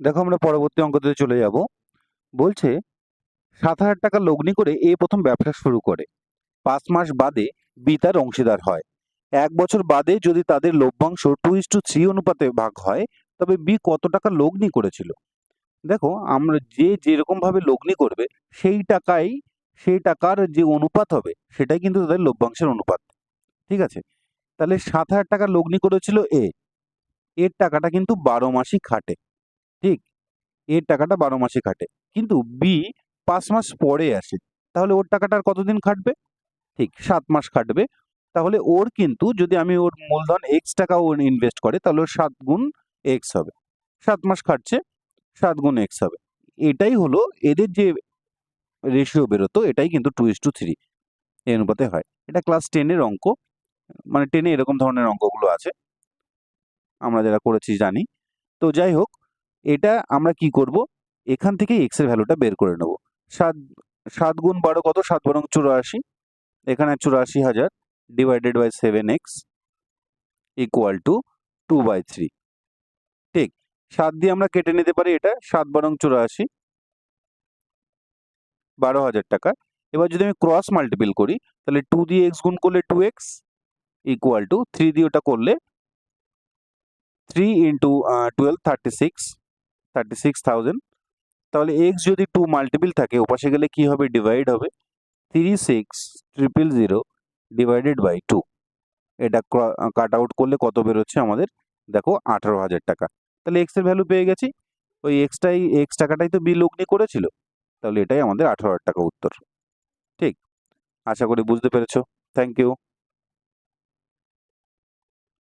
দেখো আমরা পরবর্তী অঙ্কতে চলে যাব। বলছে, সাত হাজার টাকা লগ্নি করে এ প্রথম ব্যবসা শুরু করে। পাঁচ মাস বাদে বি তার অংশীদার হয়। এক বছর বাদে যদি তাদের লভ্যাংশ টু ইস টু থ্রি অনুপাতে ভাগ হয়, তবে বি কত টাকা লগ্নি করেছিল? দেখো, আমরা যে যেরকম ভাবে লগ্নি করবে, সেই টাকাই, সেই টাকার যে অনুপাত হবে, সেটাই কিন্তু তাদের লভ্যাংশের অনুপাত। ঠিক আছে? তাহলে সাত হাজার টাকা লগ্নি করেছিল এ। এর টাকাটা কিন্তু বারো মাসই খাটে। ঠিক? এর টাকাটা বারো মাসে খাটে কিন্তু বি পাঁচ মাস পরে আসে। তাহলে ওর টাকাটা কতদিন খাটবে? ঠিক, সাত মাস খাটবে। তাহলে ওর কিন্তু যদি আমি ওর মূলধন এক্স টাকা ও ইনভেস্ট করে, তাহলে ওর সাত গুণ এক্স হবে। সাত মাস খাটছে, সাত গুণ এক্স হবে। এটাই হলো এদের যে রেশিও বেরোতো, এটাই কিন্তু টু ইস টু থ্রি এই অনুপাতে হয়। এটা ক্লাস টেনের অঙ্ক। মানে টেনে এরকম ধরনের অঙ্কগুলো আছে। আমরা যারা করেছি জানি। তো যাই হোক এটা আমরা কি করব? এখান থেকে এক্সের ভ্যালুটা বের করে নেব। সাত সাত গুণ বারো কত? সাত বরং চুরাশি। এখানে চুরাশি হাজার divided by seven x equal to two by three ঠিক, সাত দিয়ে আমরা কেটে নিতে পারি এটা, সাত বরং চুরাশি। বারো হাজার টাকা। এবার যদি আমি ক্রস মাল্টিপল করি, তাহলে টু দিয়ে এক্স গুণ করলে two x equal to three দিয়ে ওটা করলে three into twelve thirty six thirty six thousand তাহলে এক্স যদি টু মাল্টিপল থাকে, ওপাশে গেলে কি হবে? ডিভাইড হবে। Three six triple zero divided by two এটা কাট আউট করলে কত বেরোচ্ছে আমাদের? দেখো, আঠারো হাজার টাকা। তাহলে এক্সের ভ্যালু পেয়ে গেছি। ওই এক্সটাই এক্স টাকাটাই তো বিল অগ্নি করেছিল। তাহলে এটাই আমাদের আঠারো হাজার টাকা উত্তর। ঠিক? আশা করি বুঝতে পেরেছ। Thank you